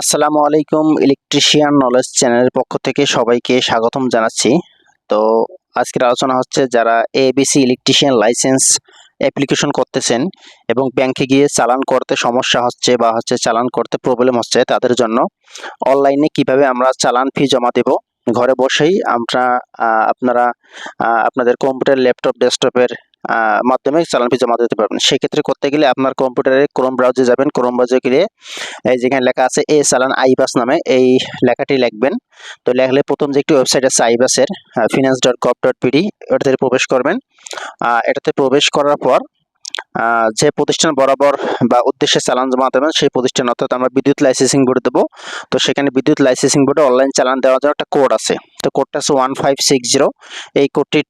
আসসালামু আলাইকুম electrician knowledge চ্যানেলের পক্ষ থেকে সবাইকে স্বাগতম জানাচ্ছি। তো আজকের আলোচনা হচ্ছে যারা এবিসি ইলেকট্রিশিয়ান লাইসেন্স অ্যাপ্লিকেশন করতেছেন এবং ব্যাংকে গিয়ে চালান করতে সমস্যা হচ্ছে বা হচ্ছে চালান করতে প্রবলেম হচ্ছে তাদের জন্য অনলাইনে কীভাবে আমরা চালান ফি জমা দেব? ঘরে বসেই আমরা আপনারা আপনাদের কম্পিউটার ল্যাপটপ ডেস্কটপের মাধ্যমে চালান ফি জমা দিতে পারবেন। সেক্ষেত্রে করতে গেলে আপনার কম্পিউটারে ক্রোম ব্রাউজে যাবেন। ক্রোম ব্রাউজে গিয়ে এই যেখানে লেখা আছে এ চালান আইবাস নামে এই লেখাটি লিখবেন। তো লেখলে প্রথম যে একটি ওয়েবসাইট আছে আইবাসের ফিনান্স ডট কপ ডট পিডি ওটাতে প্রবেশ করবেন। এটাতে প্রবেশ করার পর যে প্রতিষ্ঠান বরাবর বা উদ্দেশ্যে চালান জমা দেবেন, সেই প্রতিষ্ঠান অর্থাৎ আমরা বিদ্যুৎ লাইসেন্সিং বোর্ড দেবো। তো সেখানে বিদ্যুৎ লাইসেন্সিং বোর্ডে অনলাইন চালান দেওয়ার জন্য একটা কোড আছে। তো কোডটা আছে ওয়ান ফাইভ সিক্স জিরো এই কোডটি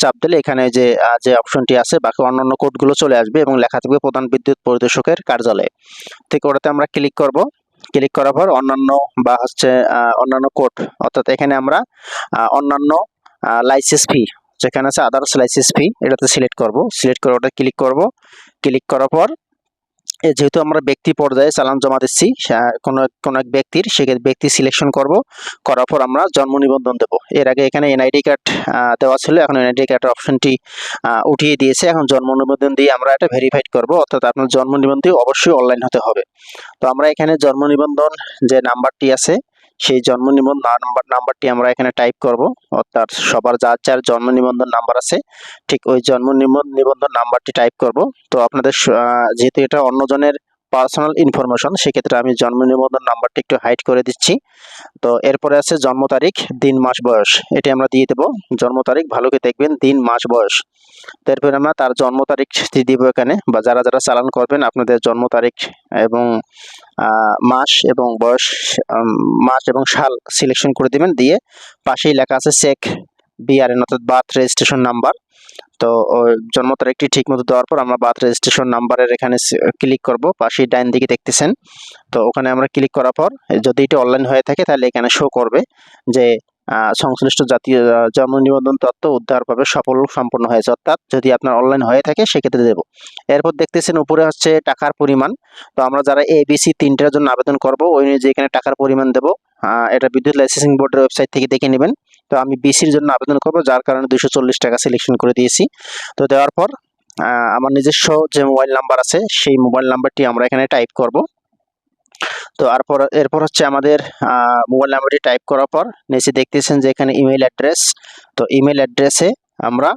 চাপ দিলে এখানে যে যে অপশনটি আছে, বাকি অন্যান্য কোডগুলো চলে আসবে এবং লেখা থাকবে প্রধান বিদ্যুৎ পরিদর্শকের কার্যালয়ে। ঠিক ওটাতে আমরা ক্লিক করব। ক্লিক করার পর অন্যান্য বা হচ্ছে অন্যান্য কোড অর্থাৎ এখানে আমরা অন্যান্য লাইসেন্স ফি যেখানে আছে আদার্স লাইসেন্স ফি এটাতে সিলেক্ট করব। সিলেক্ট করে ওটা ক্লিক করব। ক্লিক করার পর যেহেতু আমরা ব্যক্তি পর্যায়ে চালান জমা দিচ্ছি কোনো কোনো এক ব্যক্তির সেক্ষেত্রে ব্যক্তি সিলেকশন করব। করার পর আমরা জন্ম নিবন্ধন দেবো। এর আগে এখানে এনআইডি কার্ড দেওয়া ছিল। এখন এনআইডি কার্ডের অপশনটি উঠিয়ে দিয়েছে। এখন জন্ম নিবন্ধন দিয়ে আমরা এটা ভেরিফাইড করব। অর্থাৎ আপনার জন্ম নিবন্ধন অবশ্যই অনলাইন হতে হবে। তো আমরা এখানে জন্ম নিবন্ধন যে নাম্বারটি আছে সেই জন্ম নিবন্ধন নাম্বার, নাম্বারটি আমরা এখানে টাইপ করব। অর্থাৎ সবার যার যার জন্ম নিবন্ধন নাম্বার আছে, ঠিক ওই জন্ম নিবন্ধ- নিবন্ধন নাম্বারটি টাইপ করব। তো আপনাদের যেহেতু এটা অন্যজনের পার্সোনাল ইনফরমেশন সেক্ষেত্রে আমি জন্ম নিবন্ধন নাম্বারটি একটু হাইড করে দিচ্ছি। তো এরপরে আছে জন্ম তারিখ, দিন, মাস, বয়স। এটি আমরা দিয়ে দেবো। জন্ম তারিখ ভালো করে দেখবেন, দিন, মাস, বয়স। তো এরপরে আমরা তার জন্ম তারিখ দিব এখানে, বা যারা যারা চালান করবেন, আপনাদের জন্ম তারিখ এবং মাস এবং বয়স মাস এবং সাল সিলেকশন করে দিবেন। দিয়ে পাশেই লেখা আছে চেক বিআরএন অর্থাৎ বার্থ রেজিস্ট্রেশন নাম্বার তো জন্ম তারিখটি ঠিক মতো দেওয়ার পর আমরা বার্থ রেজিস্ট্রেশন নাম্বারের এখানে ক্লিক করব, পাশেই ডাইন দিকে দেখতেছেন। তো, ওখানে আমরা ক্লিক করার পর, যদি এটি অনলাইন হয়ে থাকে, তাহলে এখানে শো করবে যে সংশ্লিষ্ট জাতীয় জন্ম নিবন্ধন তথ্য উদ্ধারভাবে সফল সম্পন্ন হয়েছে। অর্থাৎ যদি আপনার অনলাইন হয়ে থাকে, সেক্ষেত্রে দেবো। এরপর দেখতেছেন উপরে হচ্ছে টাকার পরিমাণ। তো, আমরা যারা এ বিসি তিনটার জন্য আবেদন করব, ওই অনুযায়ী এখানে টাকার পরিমাণ দেবো। এটা বিদ্যুৎ লাইসেন্সিং বোর্ডের ওয়েবসাইট থেকে দেখে নেবেন। তো আমি বিসির জন্য আবেদন করব, যার কারণে দুশো চল্লিশ টাকা সিলেকশন করে দিয়েছি। তো দেওয়ার পর আমার নিজস্ব যে মোবাইল নাম্বার আছে, সেই মোবাইল নাম্বারটি আমরা এখানে টাইপ করব। তো এরপর এরপর হচ্ছে আমাদের মোবাইল নাম্বারটি টাইপ করার পর, নিচে দেখতেছেন যে এখানে ইমেল অ্যাড্রেস তো ইমেল অ্যাড্রেসে আমরা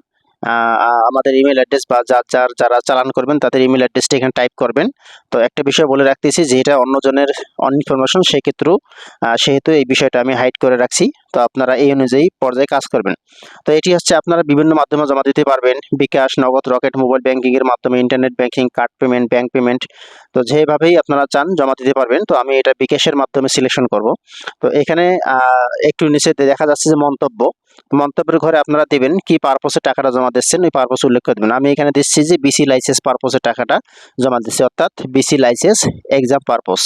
আমাদের ইমেল অ্যাড্রেস বা যার যার, যারা চালান করবেন, তাদের ইমেল অ্যাড্রেসটা এখানে টাইপ করবেন। তো একটা বিষয় বলে রাখতেছি যে এটা অন্যজনের অন ইনফরমেশন সেক্ষেত্রেও সেহেতু এই বিষয়টা আমি হাইড করে রাখছি। তো আপনারা এই অনুযায়ী পর্যায়ে কাজ করবেন। তো এটি হচ্ছে আপনারা বিভিন্ন মাধ্যমে জমা দিতে পারবেন। বিকাশ, নগদ, রকেট মোবাইল ব্যাংকিং এর মাধ্যমে internet banking card payment bank payment তো যেভাবেই আপনারা চান জমা দিতে পারবেন। তো আমি এটা বিকাশের মাধ্যমে সিলেকশন করব। তো এখানে একটু নিচে দেখা যাচ্ছে যে মন্তব্য। মন্তব্যের ঘরে আপনারা দেবেন কি পারপসে টাকাটা জমা দিচ্ছেন, ওই পারপস উল্লেখ করে দেবেন। আমি এখানে দিচ্ছি যে বিসি লাইসেন্স পারপসে টাকাটা জমা দিচ্ছি, অর্থাৎ বিসি লাইসেন্স এক্সাম পারপস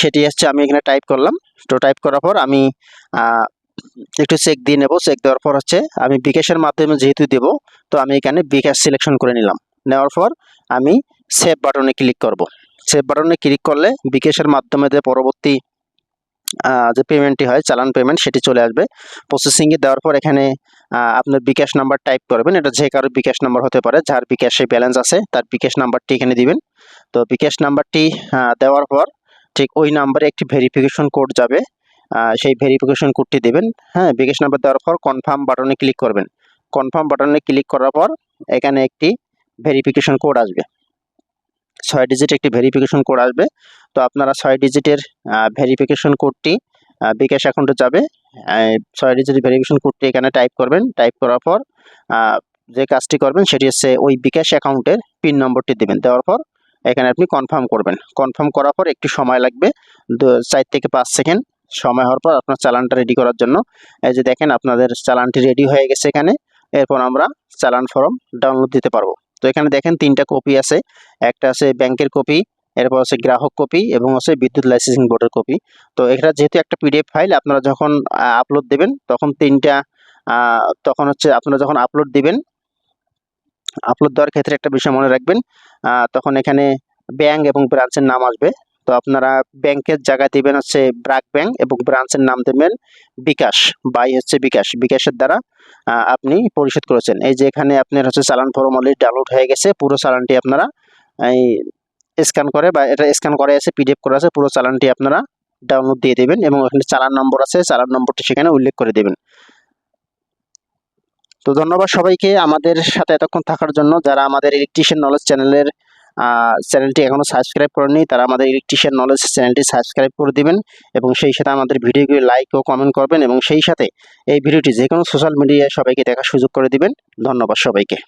সেটি হচ্ছে আমি এখানে টাইপ করলাম। তো টাইপ করার পর আমি একটু চেক দিয়ে নেব। চেক দেওয়ার পর হচ্ছে আমি বিকাশের মাধ্যমে যেহেতু দেব, তো আমি এখানে বিকাশ সিলেকশন করে নিলাম। নেওয়ার পর আমি সেভ বাটনে ক্লিক করব। সেভ বাটনে ক্লিক করলে বিকাশের মাধ্যমে যে পরবর্তী যে পেমেন্টটি হয়, চালান পেমেন্ট সেটি চলে আসবে। প্রসেসিংয়ে দেওয়ার পর এখানে আপনার বিকাশ নাম্বার টাইপ করবেন। এটা যে কারও বিকাশ নাম্বার হতে পারে, যার বিকাশে ব্যালেন্স আছে, তার বিকাশ নাম্বারটি এখানে দিবেন। তো বিকাশ নাম্বারটি দেওয়ার পর ঠিক ওই নাম্বারে একটি ভেরিফিকেশন কোড যাবে। সেই ভেরিফিকেশন কোডটি দেবেন। হ্যাঁ বিকাশ নাম্বার দেওয়ার পর কনফার্ম বাটনে ক্লিক করবেন। কনফার্ম বাটনে ক্লিক করার পর এখানে একটি ভেরিফিকেশন কোড আসবে। ছয় ডিজিট একটি ভেরিফিকেশন কোড আসবে। তো আপনারা ছয় ডিজিটের ভেরিফিকেশন কোডটি বিকাশ অ্যাকাউন্টে যাবে। ছয় ডিজিট ভেরিফিকেশন কোডটি এখানে টাইপ করবেন। টাইপ করার পর যে কাজটি করবেন সেটি হচ্ছে ওই বিকাশ অ্যাকাউন্টের পিন নম্বরটি দেবেন। দেওয়ার পর এখানে আপনি কনফার্ম করবেন। কনফার্ম করার পর একটু সময় লাগবে। চার থেকে পাঁচ সেকেন্ড সময় হওয়ার পর আপনার চালানটা রেডি করার জন্য। এই যে দেখেন আপনাদের চালানটি রেডি হয়ে গেছে এখানে। এরপর আমরা চালান ফর্ম ডাউনলোড দিতে পারব। তো এখানে দেখেন তিনটা কপি আছে। একটা আছে ব্যাংকের কপি এরপর আছে গ্রাহক কপি এবং আছে বিদ্যুৎ লাইসেন্সিং বোর্ডের কপি তো এটা যেহেতু একটা পিডিএফ ফাইল আপনারা যখন আপলোড দেবেন, তখন তিনটা তখন হচ্ছে আপনারা যখন আপলোড দিবেন আপলোড দেওয়ার ক্ষেত্রে একটা বিষয় মনে রাখবেন তখন এখানে ব্যাংক এবং ব্রাঞ্চের নাম আসবে। তো আপনারা ব্যাংকের জায়গায় দেবেন হচ্ছে ব্রাক ব্যাংক এবং ব্রাঞ্চের নাম দেবেন বিকাশ বাই হচ্ছে বিকাশ বিকাশের দ্বারা আপনি পরিশোধ করেছেন। এই যে এখানে আপনার হচ্ছে চালান ফরম অলরেডি ডাউনলোড হয়ে গেছে, পুরো চালানটি আপনারা, এই স্ক্যান করে বা এটা স্ক্যান করে আছে পিডিএফ করে আছে, পুরো চালানটি আপনারা ডাউনলোড দিয়ে দেবেন এবং ওখানে চালান নম্বর আছে, চালান নম্বরটি সেখানে উল্লেখ করে দেবেন। তো ধন্যবাদ সবাইকে আমাদের সাথে এতক্ষণ থাকার জন্য। যারা আমাদের ইলেকট্রিশিয়ান নলেজ চ্যানেলের চ্যানেলটি এখনও সাবস্ক্রাইব করেনি তারা আমাদের ইলেকট্রিশিয়ান নলেজ চ্যানেলটি সাবস্ক্রাইব করে দিবেন এবং সেই সাথে আমাদের ভিডিওগুলি লাইক ও কমেন্ট করবেন এবং সেই সাথে এই ভিডিওটি যে কোনো সোশ্যাল মিডিয়ায় সবাইকে দেখার সুযোগ করে দিবেন। ধন্যবাদ সবাইকে।